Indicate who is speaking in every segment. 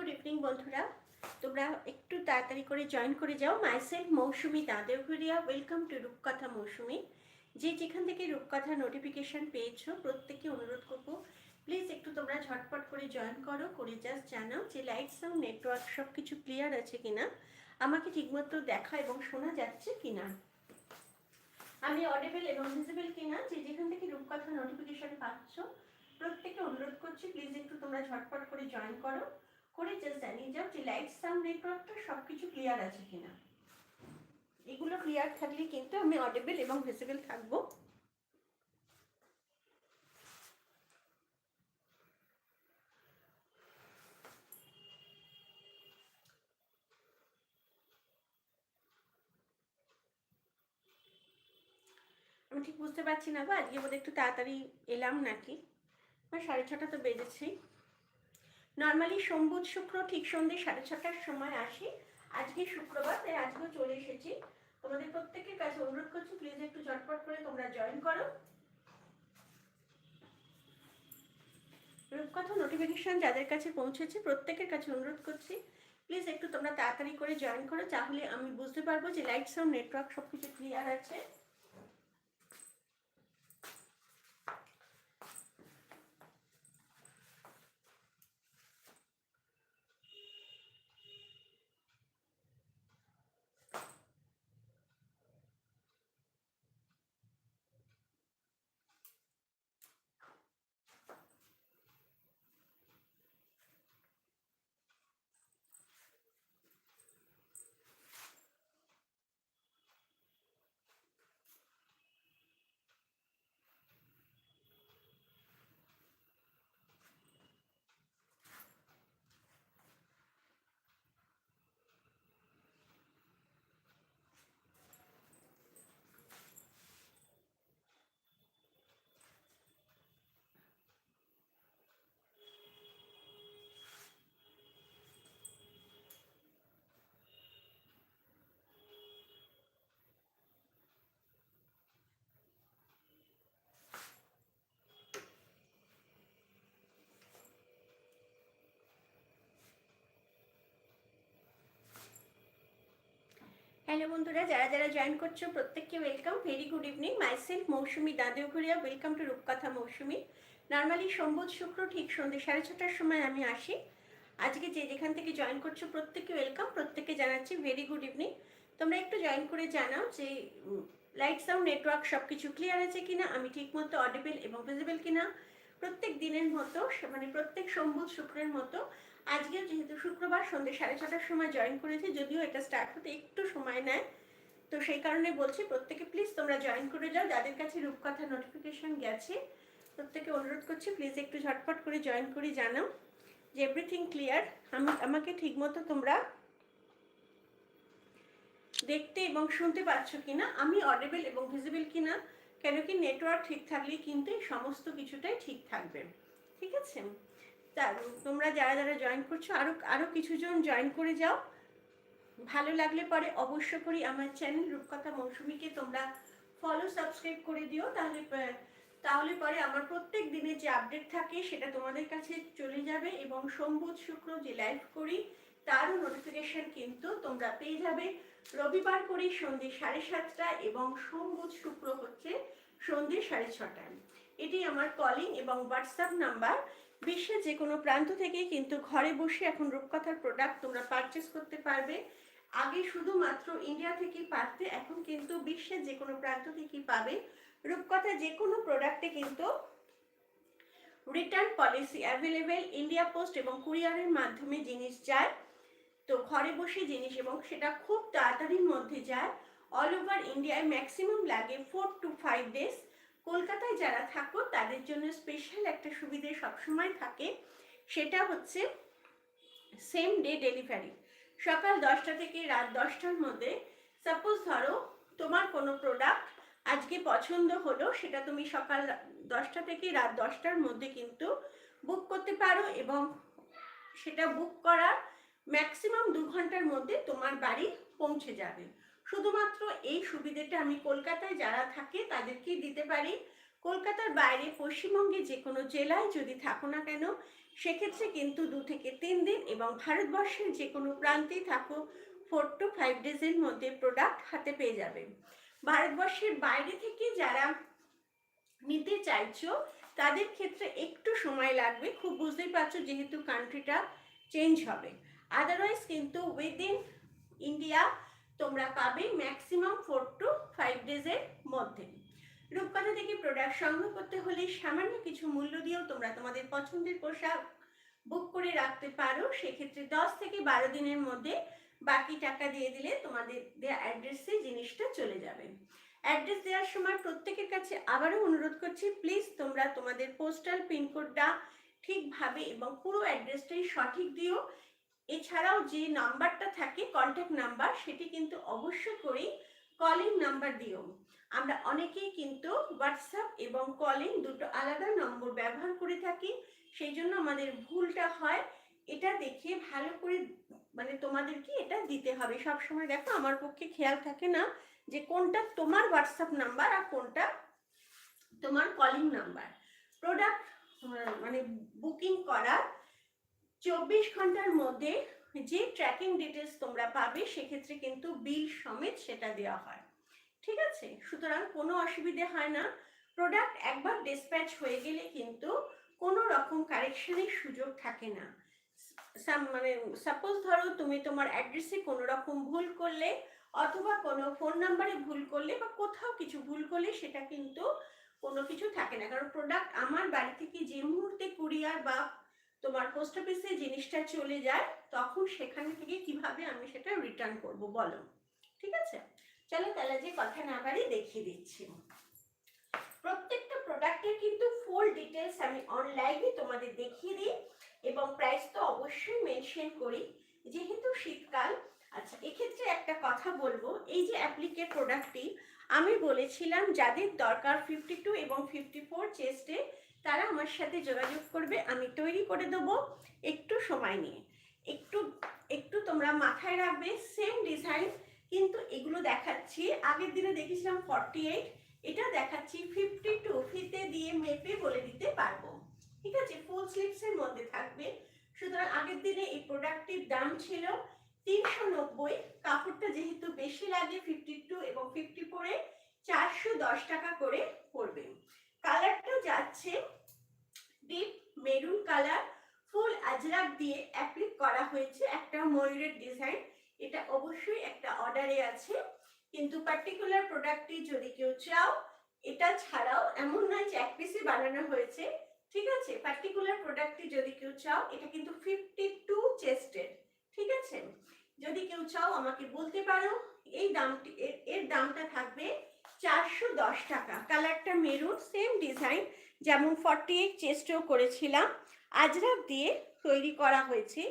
Speaker 1: Evening বন্ধুরা। তোমরা একটু তাড়াতাড়ি করে জয়েন করে যাও। Myself Mousumi Dadevuria welcome to Rupkatha Mousumi. যে যেখান থেকে রূপকথা নোটিফিকেশন পেয়েছ, প্রত্যেককে অনুরোধ করব প্লিজ একটু তোমরা ঝটপট করে জয়েন করো, করে জাস্ট জানাও যে লাইট সাউন্ড নেটওয়ার্ক সব কিছু ক্লিয়ার আছে কিনা, আমাকে ঠিকমতো দেখা এবং শোনা যাচ্ছে কিনা। আমি অডিবল এবং ভিজিবল কিনা, যে যেখান থেকে রূপকথা নোটিফিকেশন পাচ্ছ, প্রত্যেককে অনুরোধ করছি প্লিজ একটু তোমরা ঝটপট করে জয়েন করো। করে জাস্ট জানিয়ে যাও যে লাইট সাউন্ড নেটওয়ার্কটা সব কিছু ক্লিয়ার আছে কিনা। এগুলো ক্লিয়ার থাকলে কিন্তু আমি অডিবল এবং ভিজিবল থাকব। আমি ঠিক বুঝতে পারছি না গো, আজকে বোধহয় একটু তাড়াতাড়ি এলাম নাকি? বা সাড়ে ছটা তো বেজেছেই। নর্মালি সোমবুধ শুক্র ঠিক সন্ধ্যে সাড়ে ছটার সময় আসি। আজকে শুক্রবার, তাই আজকেও চলে এসেছি। তোমাদের প্রত্যেকের কাছে অনুরোধ করছি প্লিজ একটু ঝটপট করে তোমরা জয়েন করো। রূপকথা নোটিফিকেশন যাদের কাছে পৌঁছেছে, প্রত্যেকের কাছে অনুরোধ করছি। প্লিজ একটু তোমরা তাড়াতাড়ি করে জয়েন করো, তাহলে আমি বুঝতে পারব যে লাইট সাউন্ড নেটওয়ার্ক সব কিছু ক্লিয়ার আছে। হ্যালো বন্ধুরা, যারা যারা জয়েন করছ, প্রত্যেককে welcome very good evening myself Mousumi Dadeughoria welcome to Rupkatha Mousumi. Normally সোমবোধ শুক্র ঠিক সন্ধ্যে সাড়ে ছটার সময় আমি আসি। আজকে যে যেখান থেকে জয়েন করছ, প্রত্যেককে ওয়েলকাম প্রত্যেককে জানাচ্ছি ভেরি গুড ইভিনিং তোমরা একটু জয়েন করে জানাও যে লাইট সাউন্ড নেটওয়ার্ক সব কিছু ক্লিয়ার আছে কিনা, আমি ঠিকমতো অডিবল এবং ভিজিবল কিনা। প্রত্যেক দিনের মতো মানে প্রত্যেক সোমবোধ শুক্রের মতো আজকে যেহেতু শুক্রবার, সন্ধ্যে সাড়ে ছটার সময় জয়েন করেছি, যদিও এটা স্টার্ট হতে একটু সময় নেয়। তো সেই কারণে বলছি, প্রত্যেকে প্লিজ তোমরা জয়েন করে যাও। যাদের কাছে রূপকথা নোটিফিকেশন গেছে, প্রত্যেকে অনুরোধ করছি প্লিজ একটু ঝটপট করে জয়েন করে জানাও যে এভরিথিং ক্লিয়ার আমি, আমাকে ঠিকমতো তোমরা দেখতে এবং শুনতে পাচ্ছ কিনা, আমি অডেবল এবং ভিজিবল কিনা, কেন কি নেটওয়ার্ক ঠিক থাকলে কিন্তু এই সমস্ত কিছুটাই ঠিক থাকবে। ঠিক আছে? তোমরা যারা যারা জয়েন করছ আরও আরও কিছুজন জয়েন করে যাও। ভালো লাগলে পরে অবশ্য করি আমার চ্যানেল রূপকথা মৌসুমীকে তোমরা ফলো সাবস্ক্রাইব করে দিও। তাহলে তাহলে পরে আমার প্রত্যেক দিনে যে আপডেট থাকে, সেটা তোমাদের কাছে চলে যাবে এবং সোমবুধ শুক্র যে লাইভ করি, তারও নোটিফিকেশন কিন্তু তোমরা পেয়ে যাবে। রবিবার করি সন্ধ্যে সাড়ে সাতটা এবং সোমবুধ শুক্র হচ্ছে সন্ধ্যে সাড়ে ছটায়। এটি আমার কলিং এবং হোয়াটসঅ্যাপ নাম্বার বিশ্বের যে কোনো প্রান্ত থেকে কিন্তু ঘরে বসে এখন রূপকথার প্রোডাক্ট তোমরা পারচেস করতে পারবে। আগে শুধুমাত্র ইন্ডিয়া থেকেই পারতে, এখন কিন্তু বিশ্বের যে কোনো প্রান্ত থেকেই পাবে। রূপকথা যে কোনো প্রোডাক্টে কিন্তু return policy available India post এবং কুরিয়ারের মাধ্যমে জিনিস যায়। তো ঘরে বসে জিনিস এবং সেটা খুব তাড়াতাড়ির মধ্যে যায়। অল ওভার ইন্ডিয়ায় ম্যাক্সিমাম লাগে ফোর টু ফাইভ ডেজ কলকাতায় যারা থাকো, তাদের জন্য স্পেশাল একটা সুবিধে সবসময় থাকে, সেটা হচ্ছে সেম ডে ডেলিভারি সকাল দশটা থেকে রাত দশটার মধ্যে সাপোজ ধরো তোমার কোনো প্রোডাক্ট আজকে পছন্দ হলো, সেটা তুমি সকাল দশটা থেকে রাত দশটার মধ্যে কিন্তু বুক করতে পারো এবং সেটা বুক করার ম্যাক্সিমাম দু ঘণ্টার মধ্যে তোমার বাড়ি পৌঁছে যাবে। শুধুমাত্র এই সুবিধাটা আমি কলকাতায় যারা থাকে তাদেরকেই দিতে পারি। কলকাতার বাইরে পশ্চিমবঙ্গে যে কোনো জেলায় যদি থাকো না কেন, সেক্ষেত্রে কিন্তু দু থেকে তিন দিন এবং ভারতবর্ষের যে কোনো প্রান্তেই থাকো ফোর টু ফাইভ ডেজের মধ্যে প্রোডাক্ট হাতে পেয়ে যাবে। ভারতবর্ষের বাইরে থেকে যারা নিতে চাইছো, তাদের ক্ষেত্রে একটু সময় লাগবে। খুব বুঝতেই পারছ যেহেতু কান্ট্রিটা চেঞ্জ হবে। আদারওয়াইজ কিন্তু উইদিন ইন্ডিয়া তোমরা পাবে ম্যাক্সিমাম ফোর টু ফাইভ ডেজের মধ্যে। রূপকথা থেকে প্রোডাক্ট সংগ্রহ করতে হলে সামান্য কিছু মূল্য দিয়েও তোমরা তোমাদের পছন্দের পোশাক বুক করে রাখতে পারো। সেক্ষেত্রে দশ থেকে বারো দিনের মধ্যে বাকি টাকা দিয়ে দিলে তোমাদের দেওয়া অ্যাড্রেসে জিনিসটা চলে যাবে। অ্যাড্রেস দেওয়ার সময় প্রত্যেকের কাছে আবারও অনুরোধ করছি প্লিজ তোমরা তোমাদের পোস্টাল পিনকোডটা ঠিকভাবে এবং পুরো অ্যাড্রেসটাই সঠিক দিও এছাড়াও যে নাম্বারটা থাকে কন্ট্যাক্ট নাম্বার, সেটি কিন্তু অবশ্য করেই কলিং নাম্বার দিও। আমরা অনেকেই কিন্তু হোয়াটসঅ্যাপ এবং কলিং দুটো আলাদা নম্বর ব্যবহার করে থাকি, সেই জন্য আমাদের ভুলটা হয়। এটা দেখে ভালো করে মানে তোমাদেরকে এটা দিতে হবে। সব সময় দেখো, আমার পক্ষে খেয়াল থাকে না যে কোনটা তোমার হোয়াটসঅ্যাপ নাম্বার আর কোনটা তোমার কলিং নাম্বার। প্রোডাক্ট মানে বুকিং করার চব্বিশ ঘণ্টার মধ্যে যে ট্র্যাকিং ডিটেলস তোমরা পাবে, সেক্ষেত্রে কিন্তু বিল সমেত সেটা দেওয়া হয়। ঠিক আছে? সুতরাং কোনো অসুবিধে হয় না। প্রোডাক্ট একবার ডিসপ্যাচ হয়ে গেলে কিন্তু কোনো রকম কারেকশনের সুযোগ থাকে না। মানে সাপোজ ধরো তুমি তোমার অ্যাড্রেসে কোনো রকম ভুল করলে অথবা কোনো ফোন নাম্বারে ভুল করলে বা কোথাও কিছু ভুল করলে সেটা কিন্তু কোনো কিছু থাকে না। কারণ প্রোডাক্ট আমার বাড়ি থেকে যে মুহূর্তে কুরিয়ার বা তোমার পোস্ট অফিসে জিনিসটা চলে যায়, তখন সেখান থেকে কীভাবে আমি সেটা রিটার্ন করব বলো? ঠিক আছে? চলো তাহলে যে কথা না বাড়ি দেখিয়ে দিচ্ছি। প্রত্যেকটা প্রোডাক্টের কিন্তু ফুল ডিটেলস আমি অনলাইনে তোমাদের দেখিয়ে দিই এবং প্রাইস তো অবশ্যই মেনশন করি। যেহেতু শীতকাল আচ্ছা এক্ষেত্রে একটা কথা বলব, এই যে অ্যাপ্লিকের প্রোডাক্টটি আমি বলেছিলাম যাদের দরকার ফিফটি টু এবং ফিফটি ফোর চেস্টে তারা আমার সাথে যোগাযোগ করবে, আমি তৈরি করে দেবো একটু সময় নিয়ে। একটু একটু তোমরা মাথায় রাখবে সেম ডিজাইন কিন্তু এগুলো দেখাচ্ছি। আগের দিনে দেখেছিলাম ফর্টি এইট এটা দেখাচ্ছি ফিফটি টু ফিতে দিয়ে মেপে বলে দিতে পারব। ঠিক আছে? ফুল স্লিভসের মধ্যে থাকবে। সুতরাং আগের দিনে এই প্রোডাক্টটির দাম ছিল তিনশো নব্বই, কাপড়টা যেহেতু বেশি লাগে ফিফটি টু এবং ফিফটি ফোরে চারশো দশ টাকা করে পড়বে। কালারটা যাচ্ছে deep maroon colour full Ajrakh দিয়ে অ্যাপ্লিক করা হয়েছে একটা ময়ূরের ডিজাইন এটা অবশ্যই একটা অর্ডারে আছে। কিন্তু পার্টিকুলার প্রোডাক্টটি যদি কেউ চাও, এটা ছাড়াও এমন নয় যে এক পিসে বানানো হয়েছে, ঠিক আছে? পার্টিকুলার প্রোডাক্টটি যদি কেউ চাও, এটা কিন্তু ফিফটি টু চেস্টের ঠিক আছে? যদি কেউ চাও, আমাকে বলতে পারো, এই দামটি এর দামটা থাকবে চারশো দশ টাকা। কালারটা মেরুন সেম ডিজাইন যেমন ফর্টি এইট চেস্টেও করেছিলাম আজরাক দিয়ে তৈরি করা হয়েছে।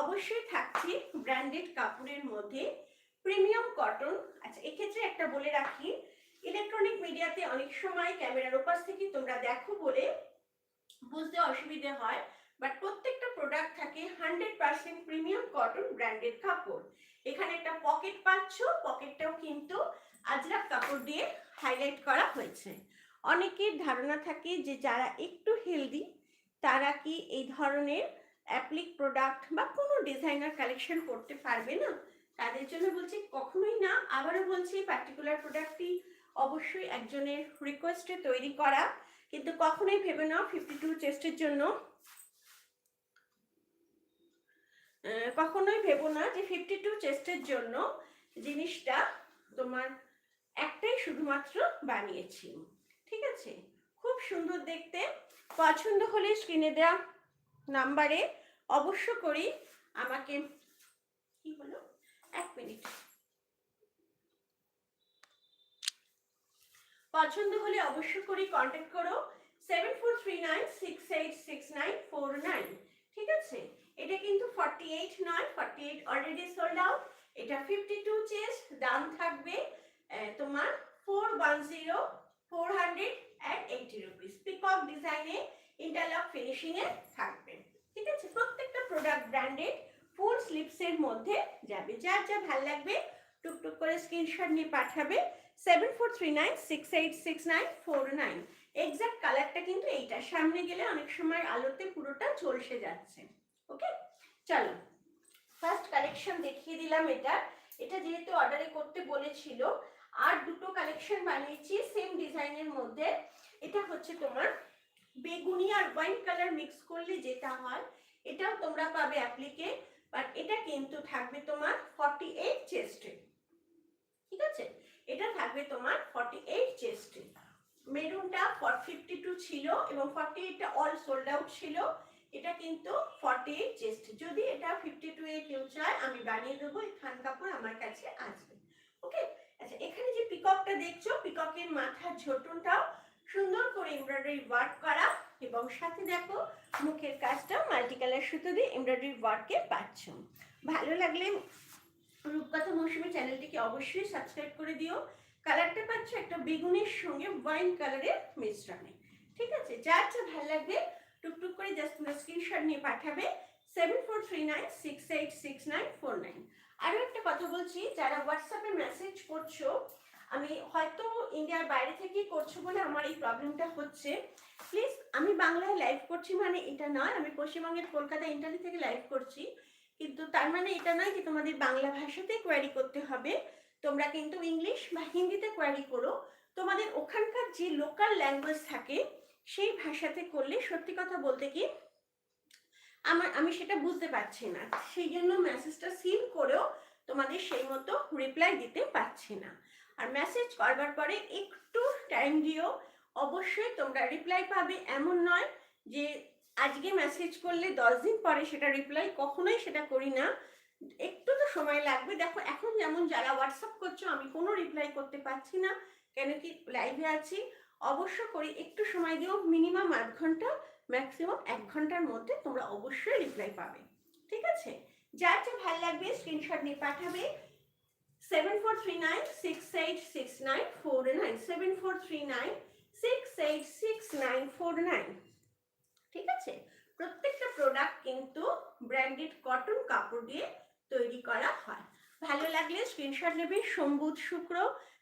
Speaker 1: অবশ্যই থাকছে ব্র্যান্ডেড কাপড়ের মধ্যে প্রিমিয়াম কটন আচ্ছা এক্ষেত্রে একটা বলে রাখি ইলেকট্রনিক মিডিয়াতে অনেক সময় ক্যামেরার ওপাশ থেকে তোমরা দেখো বলে বুঝতে অসুবিধে হয় বাট প্রত্যেকটা প্রোডাক্ট থাকে hundred percent premium cotton branded কাপড়। এখানে একটা পকেট পাচ্ছ পকেটটাও কিন্তু আজরাক কাপড় দিয়ে হাইলাইট করা হয়েছে। অনেকের ধারণা থাকে যে যারা একটু হেলদি তারা কি এই ধরনের অ্যাপ্লিক প্রোডাক্ট বা কোনো ডিজাইনার কালেকশন করতে পারবে না? তাদের জন্য বলছি কখনোই না। আবারও বলছি পার্টিকুলার প্রোডাক্টটি অবশ্যই একজনের রিকোয়েস্টে তৈরি করা। কিন্তু কখনোই ভেবে নাও ফিফটি টু চেস্টের জন্য। কখনোই ভেবো না যে ফিফটি টু চেস্টের জন্য জিনিসটা তোমার একটাই শুধুমাত্র বানিয়েছি, ঠিক আছে? খুব সুন্দর দেখতে। পছন্দ হলে স্ক্রিনে দেওয়া নাম্বারে অবশ্য করি। আমাকে, কি হলো? এক মিনিট। পছন্দ হলে অবশ্য করে কন্ট্যাক্ট করো। Seven four three nine six eight six nine four nine ঠিক আছে? এটা কিন্তু ফর্টি এইট নয় forty eight already sold out এটা ফিফটি টু চেস দাম থাকবে তোমার four one zero four hundred and eighty rupees peacock ডিজাইনে ইন্টারলক ফিনিশিংয়ে থাকবে। ঠিক আছে? প্রত্যেকটা প্রোডাক্ট ব্র্যান্ডেড ফুল স্লিপসের মধ্যে যাবে। যার যা ভালো লাগবে, টুকটুক করে স্ক্রিনশট নিয়ে পাঠাবে। Seven four three nine six eight six nine four nine exact কালারটা কিন্তু এইটা। সামনে গেলে অনেক সময় আলোতে পুরোটা চলসে যাচ্ছে। ওকে চলো। ফার্স্ট কালেকশন দেখিয়ে দিলাম এটা। এটা যেহেতু অর্ডারে করতে বলেছিল আর দুটো কালেকশন বানিয়েছি সেম ডিজাইনের মধ্যে। এটা হচ্ছে তোমার বেগুনি আর হোয়াইট কালার মিক্স করলে যেটা হয়, এটাও তোমরা পাবে অ্যাপ্লিকে বাট এটা কিন্তু থাকবে তোমার ফর্টি এইট চেস্টে ঠিক আছে? এটা থাকবে তোমার ফর্টি এইট চেস্টে মেরুনটা ফিফটি টু ছিল এবং ফর্টি এইটটা অল সোল্ড আউট ছিল। এটা কিন্তু ফর্টি এইট চেস্ট যদি এটা ফিফটি টু এ কেউ চায়, আমি বানিয়ে দেবো, এই খান কাপড় আমার কাছে আসবে। ওকে আচ্ছা এখানে যে পিককটা দেখছ পিককের মাথার ঝোটনটাও সুন্দর করে এমব্রয়ডারি ওয়ার্ক করা এবং সাথে দেখো মুখের কাজটা মাল্টি কালার সুতো দিয়ে এমব্রয়ডারি ওয়ার্কে পাচ্ছ। ভালো লাগলে রূপকথা মৌসুমী চ্যানেলটিকে অবশ্যই সাবস্ক্রাইব করে দিও। কালারটা পাচ্ছ একটা বেগুনের সঙ্গে ওয়াইন কালারের মিশ্রণে। ঠিক আছে? যার যা ভালো লাগবে, টুকটুক করে জাস্ট স্ক্রিনশট নিয়ে পাঠাবে। Seven four three nine six eight six nine four nine আরও একটা কথা বলছি, যারা হোয়াটসঅ্যাপে মেসেজ করছ, আমি হয়তো ইন্ডিয়ার বাইরে থেকেই করছ বলে আমার এই প্রবলেমটা হচ্ছে। প্লিজ আমি বাংলায় লাইভ করছি মানে এটা নয়, আমি পশ্চিমবঙ্গের কলকাতা ইন্টারনেট থেকে লাইভ করছি। কিন্তু তার মানে এটা নয় যে তোমাদের বাংলা ভাষাতে কোয়ারি করতে হবে। তোমরা কিন্তু ইংলিশ বা হিন্দিতে কোয়ারি করো। তোমাদের ওখানকার যে লোকাল ল্যাঙ্গুয়েজ থাকে, সেই ভাষাতে করলে সত্যি কথা বলতে কি আমার, আমি সেটা বুঝতে পারছি না। সেই জন্য মেসেজটা সিন করেও তোমাদের সেই মতো রিপ্লাই দিতে পারছি না। আর মেসেজ করবার পরে একটু টাইম দিও। অবশ্যই তোমরা রিপ্লাই পাবে। এমন নয় যে আজকে মেসেজ করলে দশ দিন পরে সেটা রিপ্লাই কখনোই সেটা করি না। একটু তো সময় লাগবে। দেখো, এখন যেমন যারা হোয়াটসঅ্যাপ করছ, আমি কোনো রিপ্লাই করতে পারছি না। কেন কি লাইভে আছি। অবশ্য করি, একটু সময় দিও। মিনিমাম আধ ঘণ্টা ম্যাক্সিমাম এক ঘণ্টার মধ্যে তোমরা অবশ্যই রিপ্লাই পাবে। ঠিক আছে? যার যা ভালো লাগবে স্ক্রিনশট নিয়ে পাঠাবে। Seven four three nine six eight six nine four nine seven four three nine six eight six nine four nine ঠিক আছে? প্রত্যেকটা প্রোডাক্ট কিন্তু ব্র্যান্ডেড কটন কাপড় দিয়ে তৈরি করা হয়। ভালো লাগলে স্ক্রিনশট নেবে সোমবুধ শুক্র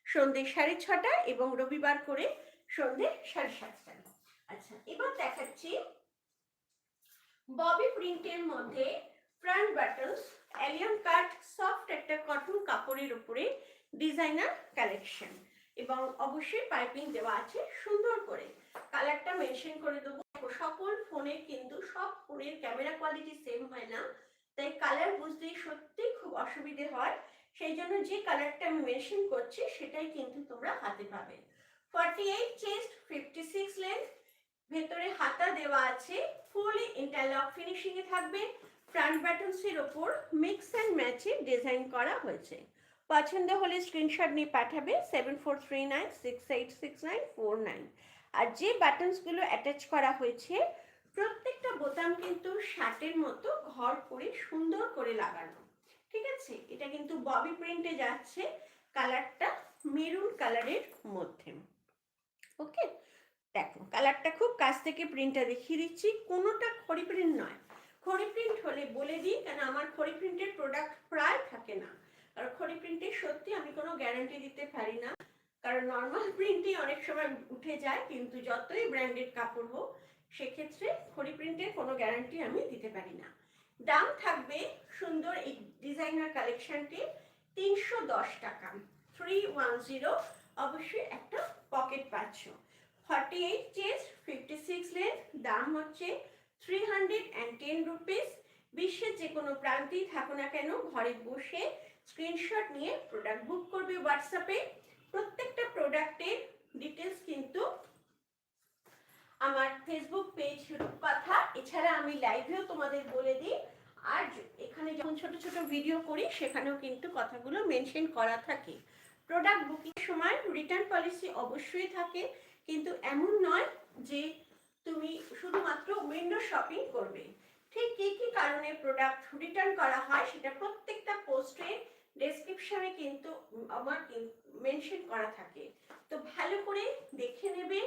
Speaker 1: সন্ধ্যে সাড়ে ছটা এবং রবিবার করে সন্ধ্যে সাড়ে সাতটা আচ্ছা এবার দেখাচ্ছি ববি প্রিন্টের মধ্যে front buttons Alia cut, soft একটা কটন কাপড়ের উপরে ডিজাইনার কালেকশন। এবং অবশ্যই পাইপিং দেওয়া আছে সুন্দর করে। কালারটা মেনশন করে দেবো। সকল ফোনে কিন্তু সব ফোনের ক্যামেরা কোয়ালিটি সেম হয় না। তাই কালার বুঝতে সত্যি খুব অসুবিধে হয়। সেই জন্য যে কালারটা আমি মেনশন করছি, সেটাই কিন্তু তোমরা হাতে পাবে। Forty eight chest, fifty six length ভেতরে হাতা দেওয়া আছে ফুলি ইন্টারলক ফিনিশিং এ থাকবে। ফ্রন্ট বাটনসের ওপর মিক্স অ্যান্ড ম্যাচে ডিজাইন করা হয়েছে। পছন্দ হলে স্ক্রিনশট নিয়ে পাঠাবে seven four three nine six eight six nine four nine আর যে বাটনসগুলো অ্যাটাচ করা হয়েছে, প্রত্যেকটা বোতাম কিন্তু শার্টের মতো ঘর করে সুন্দর করে লাগানো। ঠিক আছে? এটা কিন্তু ববি প্রিন্টে যাচ্ছে কালারটা মেরুন কালারের মধ্যে। ওকে দেখো কালারটা খুব কাছ থেকে প্রিন্টটা দেখিয়ে দিচ্ছি। কোনোটা খড়ি প্রিন্ট নয়। খড়ি প্রিন্ট হলে বলে দিই, কেন আমার খড়ি প্রিন্টের প্রোডাক্ট প্রায় থাকে না। কারণ খড়ি প্রিন্টের সত্যি আমি কোনো গ্যারান্টি দিতে পারি না। কারণ নর্মাল প্রিন্টই অনেক সময় উঠে যায়, কিন্তু যতই ব্র্যান্ডেড কাপড় হোক, সেক্ষেত্রে খড়ি প্রিন্টের কোনো গ্যারান্টি আমি দিতে পারি না। দাম থাকবে সুন্দর এই ডিজাইনার কালেকশনটি তিনশো দশ টাকা। থ্রি ওয়ান জিরো অবশ্যই একটা পকেট পাচ্ছ। ফর্টি এইট চেস ফিফটি দাম হচ্ছে থ্রি হান্ড্রেড বিশ্বের যে কোনো প্রান্তেই থাকো না কেন, ঘরে বসে স্ক্রিনশট নিয়ে প্রোডাক্ট বুক করবে হোয়াটসঅ্যাপে প্রত্যেকটা প্রোডাক্টের ডিটেলস কিন্তু আমার ফেসবুক পেজ রূপকথা। এছাড়া আমি লাইভেও তোমাদের বলে দিই। আর এখানে যখন ছোট ছোট ভিডিও করি, সেখানেও কিন্তু কথাগুলো মেনশন করা থাকে। প্রোডাক্ট বুকিং সময় রিটার্ন পলিসি অবশ্যই থাকে। কিন্তু এমন নয় যে তুমি শুধুমাত্র উইন্ডো শপিং করবে। ঠিক কী কী কারণে প্রোডাক্ট রিটার্ন করা হয় সেটা প্রত্যেকটা পোস্টে ডেসক্রিপশনে কিন্তু আমার মেনশন করা থাকে। তো ভালো করে দেখে নেবে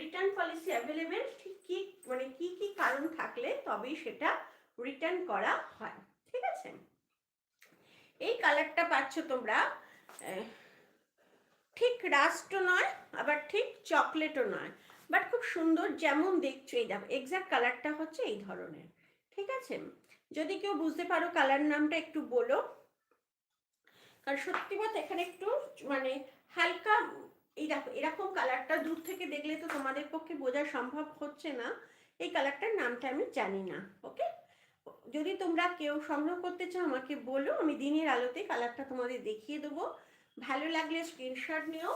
Speaker 1: রিটার্ন পলিসি অ্যাভেলেবেল ঠিক কী মানে কী কী কারণ থাকলে তবেই সেটা রিটার্ন করা হয়। ঠিক আছে? এই কালারটা পাচ্ছ তোমরা ঠিক রাস্টও নয়, আবার ঠিক চকলেটও নয়। বাট খুব সুন্দর যেমন দেখছ এই দেখো এক্সাক্ট কালারটা হচ্ছে এই ধরনের। ঠিক আছে? যদি কেউ বুঝতে পারো কালার নামটা একটু বলো। কারণ সত্যি কথা এখানে একটু মানে হালকা, এই দেখো, এরকম কালারটা দূর থেকে দেখলে তো তোমাদের পক্ষে বোঝা সম্ভব হচ্ছে না। এই কালারটার নামটা আমি জানি না ওকে যদি তোমরা কেউ সংগ্রহ করতে চাও আমাকে বলো, আমি দিনের আলোতে কালারটা তোমাদের দেখিয়ে দেবো। ভালো লাগলে স্ক্রিনশট নিও।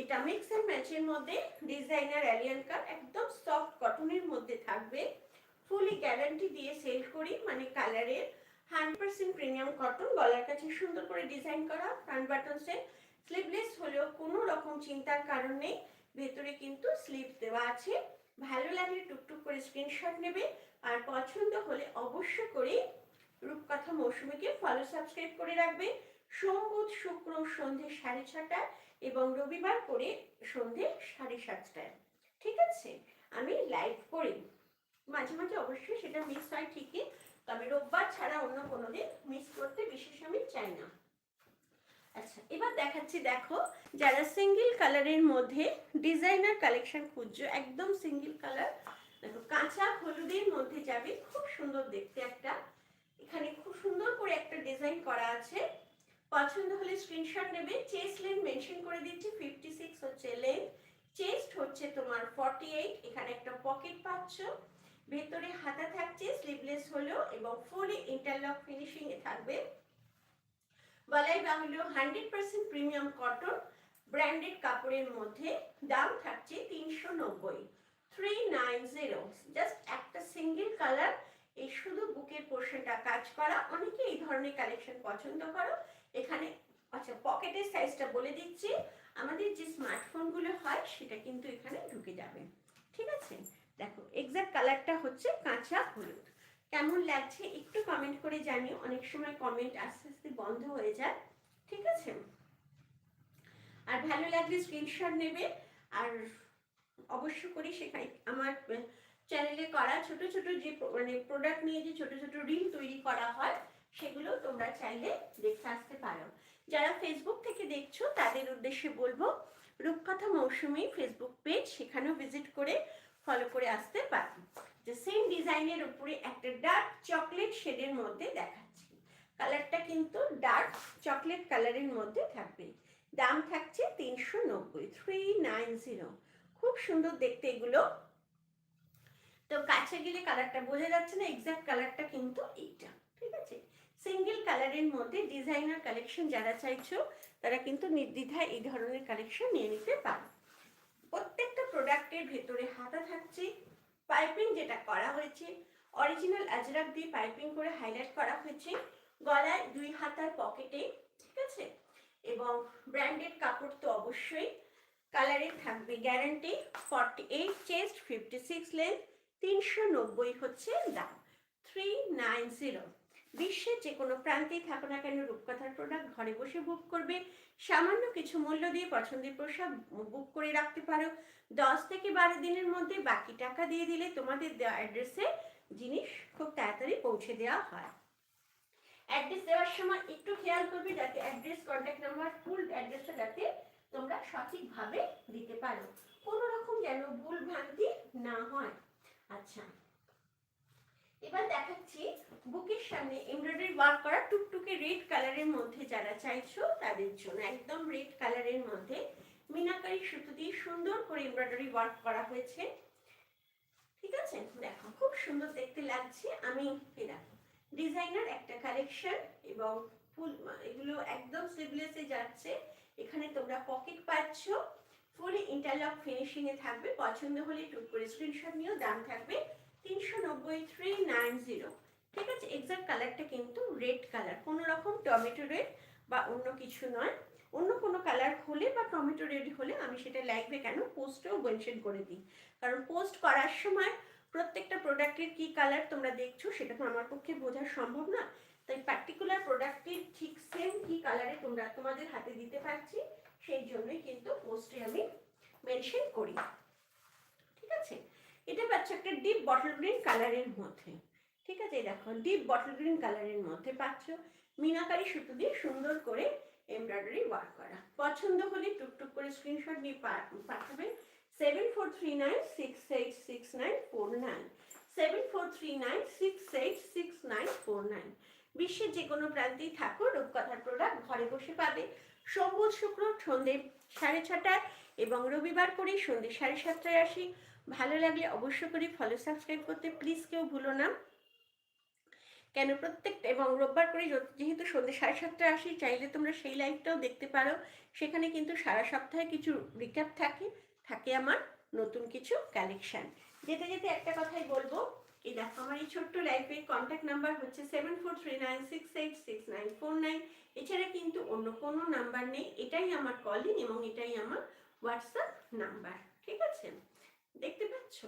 Speaker 1: এটা মিক্স অ্যান্ড ম্যাচের মধ্যে ডিজাইনার অ্যালিয়ান একদম সফট কটনের মধ্যে থাকবে। ফুলি গ্যারান্টি দিয়ে সেল করি মানে কালারের হান্ড্রেড পার্সেন্ট প্রিমিয়াম কটন গলার কাছে সুন্দর করে ডিজাইন করা ফ্রন্ট বাটনসে স্লিভলেস হলেও কোনো রকম চিন্তার কারণ নেই, ভেতরে কিন্তু স্লিভ দেওয়া আছে। ভালো লাগলে টুকটুক করে স্ক্রিনশট নেবে, আর পছন্দ হলে অবশ্য করে রূপকথা মৌসুমীকে ফলো সাবস্ক্রাইব করে রাখবে। সোম বুধ শুক্র সন্ধে সাড়ে ছটায় এবং রবিবার করে সন্ধে সাড়ে সাতটায়। ঠিক আছে? আমি লাইভ করি। মাঝে মাঝে অবশ্যই সেটা মিস হয় ঠিকই, তবে রোববার ছাড়া অন্য কোনো দিন মিস করতে বিশেষ আমি চাই না। আচ্ছা এবার দেখাচ্ছি, দেখো, যারা সিঙ্গেল কালারের মধ্যে ডিজাইনার কালেকশন খুঁজছো, একদম সিঙ্গেল কালার দেখো, কাঁচা হলুদের মধ্যে যাবে, খুব সুন্দর দেখতে একটা। এখানে খুব সুন্দর করে একটা ডিজাইন করা আছে। পছন্দ হলে স্ক্রিনশট নেবে। চেস্ট লেন্থ মেনশন করে দিচ্ছি ফিফটি সিক্স হচ্ছে লেন্থ চেস্ট হচ্ছে তোমার ফর্টি এইট এখানে একটা পকেট পাচ্ছ। ভেতরে হাতা থাকছে স্লিভলেস হলো এবং ফুলি ইন্টারলক ফিনিশিং এ থাকবে। বলাই বাহুল্য hundred percent premium cotton branded কাপড়ের মধ্যে দাম থাকছে তিনশো নব্বই। থ্রি নাইন জিরো জাস্ট একটা সিঙ্গেল কালার এই শুধু বুকের পোর্শনটা কাজ করা। অনেকে এই ধরনের কালেকশন পছন্দ করো। এখানে আচ্ছা পকেটের সাইজটা বলে দিচ্ছি। আমাদের যে স্মার্টফোনগুলো হয়, সেটা কিন্তু এখানে ঢুকে যাবে। ঠিক আছে? দেখো এক্সাক্ট কালারটা হচ্ছে কাঁচা হলুদ। কেমন লাগছে একটু কমেন্ট করে জানিও। অনেক সময় কমেন্ট আস্তে আস্তে বন্ধ হয়ে যায়। ঠিক আছে? আর ভালো লাগলে স্ক্রিনশট নেবে। আর অবশ্য করি সেখানে আমার চ্যানেলে করা ছোট ছোট যে মানে প্রোডাক্ট নিয়ে যে ছোট ছোট রিল তৈরি করা হয় সেগুলো তোমরা চাইলে দেখতে আসতে পারো। যারা ফেসবুক থেকে দেখছ, তাদের উদ্দেশ্যে বলব, রূপকথা মৌসুমি ফেসবুক পেজ সেখানেও ভিজিট করে ফলো করে আসতে পারো। যে সেম ডিজাইনের উপরে একটা ডার্ক চকলেট শেডের মধ্যে দেখাচ্ছি। কালারটা কিন্তু ডার্ক চকলেট কালারের মধ্যে থাকবে। দাম থাকছে তিনশো নব্বই থ্রি নাইন জিরো খুব সুন্দর দেখতে এগুলো। তো কাছে গেলে কালারটা বোঝা যাচ্ছে না এক্সাক্ট কালারটা কিন্তু এইটা, ঠিক আছে? সিঙ্গেল কালারের মধ্যে ডিজাইনার কালেকশন যারা চাইছো, তারা কিন্তু নির্দ্বিধায় এই ধরনের কালেকশন নিয়ে নিতে পারো। প্রত্যেকটা প্রোডাক্টের ভেতরে হাতা থাকছে পাইপিং যেটা করা হয়েছে অরিজিনাল আজরাক দিয়ে পাইপিং করে হাইলাইট করা হয়েছে, গলায় দুই হাতার পকেটে ঠিক আছে? এবং ব্র্যান্ডেড কাপড় তো অবশ্যই কালারের থাকবে guarantee forty eight chest fifty six length তিনশো নব্বই হচ্ছে দাম থ্রি নাইন জিরো বিশ্বের যে কোনো প্রান্তেই থাকো না কেন রূপকথার প্রোডাক্ট ঘরে বসে বুক করবে। সামান্য কিছু মূল্য দিয়ে পছন্দের পোশাক বুক করে রাখতে পারো। দশ থেকে বারো দিনের মধ্যে বাকি টাকা দিয়ে দিলে তোমাদের অ্যাড্রেসে জিনিস খুব তাড়াতাড়ি পৌঁছে দেওয়া হয়। অ্যাড্রেস দেওয়ার সময় একটু খেয়াল করবে যাতে অ্যাড্রেস কন্ট্যাক্ট নাম্বার ফুল অ্যাড্রেসটা যাতে তোমরা সঠিকভাবে দিতে পারো। কোনো রকম যেন ভুল ভ্রান্তি না হয়। আচ্ছা। এবার দেখাচ্ছি বুকের সামনে এমব্রয়ডারি ওয়ার্ক করা টুকটুকে রেড কালারের মধ্যে যারা চাইছো তাদের জন্য, একদম রেড কালারের মধ্যে। মিনাকারি সুতো দিয়ে সুন্দর করে এমব্রয়ডারি ওয়ার্ক করা হয়েছে। ঠিক আছে? দেখো, খুব সুন্দর দেখতে লাগছে। আমি দেখো, ডিজাইনার একটা কালেকশন এবং ফুল, এগুলো একদম স্লিভলেসে যাচ্ছে। এখানে তোমরা পকেট পাচ্ছ, ফুলি ইন্টারলক ফিনিশিং এ থাকবে। পছন্দ হলে টুক করে স্ক্রিনশট নিয়েও দাম থাকবে। তিনশো নব্বই থ্রি নাইন জিরো ঠিক আছে এক্সাক্ট কালারটা কিন্তু রেড কালার কোনো রকম টমেটো রেড বা অন্য কিছু নয়। অন্য কোনো কালার হলে বা টমেটো রেড হলে আমি সেটা লাইভে কেন? পোস্টেও মেনশন করে দিই। কারণ পোস্ট করার সময় প্রত্যেকটা প্রোডাক্টের কি কালার তোমরা দেখছ সেটা তো আমার পক্ষে বোঝা সম্ভব না। তাই পার্টিকুলার প্রোডাক্টের ঠিক সেম কি কালারে তোমরা তোমাদের হাতে দিতে পারছি, সেই জন্যই কিন্তু পোস্টে আমি মেনশন করি। ঠিক আছে? এটা পাচ্ছ একটা ডিপ বটল গ্রিন কালারের মধ্যে। ঠিক আছে দেখো ডিপ বটল গ্রিন কালারের মধ্যে পাচ্ছ মিনাকারি সুতো দিয়ে সুন্দর করে এমব্রয়ডারি ওয়ার্ক করা। পছন্দ হলে টুকটুক করে স্ক্রিনশট নিয়ে পা- পাঠাবে। Seven four three nine six eight six nine four nine seven four three nine six eight six nine four nine বিশ্বের যে কোনো প্রান্তেই থাকো, রূপকথার প্রোডাক্ট ঘরে বসে পাবে। সোমবার, শুক্র, সন্ধে সাড়ে ছটায় এবং রবিবার করে সন্ধে সাড়ে সাতটায় আসি। ভালো লাগলে অবশ্য করে ফলো সাবস্ক্রাইব করতে প্লিজ কেউ ভুলো না। কেন প্রত্যেকটা এবং রোববার করে যেহেতু সন্ধ্যে সাড়ে সাতটায় আসি, চাইলে তোমরা সেই লাইভটাও দেখতে পারো। সেখানে কিন্তু সারা সপ্তাহে কিছু রিক্যাপ থাকে থাকে আমার নতুন কিছু কালেকশান যেতে যেতে একটা কথাই বলব, এই দেখো আমার এই ছোট্ট লাইফের কন্ট্যাক্ট নাম্বার হচ্ছে seven four three nine six eight six nine four nine এছাড়া কিন্তু অন্য কোনো নাম্বার নেই, এটাই আমার কলিং এবং এটাই আমার হোয়াটসঅ্যাপ নাম্বার ঠিক আছে? দেখতে পাচ্ছ?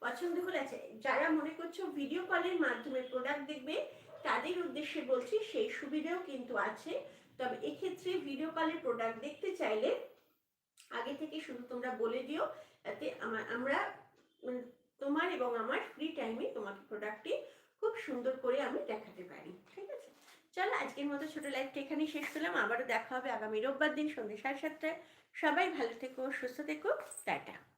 Speaker 1: পছন্দ হলে আছে যারা মনে করছ ভিডিও কলের মাধ্যমে প্রোডাক্ট দেখবে, তাদের উদ্দেশ্যে বলছি সেই সুবিধাও কিন্তু আছে। তবে এক্ষেত্রে ভিডিও কলের প্রোডাক্ট দেখতে চাইলে আগে থেকে শুধু তোমরা বলে দিও, যাতে আমা- আমরা তোমার এবং আমার ফ্রি টাইমে তোমাকে প্রোডাক্টটি খুব সুন্দর করে আমি দেখাতে পারি। ঠিক আছে? চলো, আজকের মতো ছোট লাইফটা এখানেই শেষ করলাম। আবারও দেখা হবে আগামী রোববার দিন সন্ধ্যে সাড়ে সাতটায়। সবাই ভালো থেকো, সুস্থ থেকো। টাটা।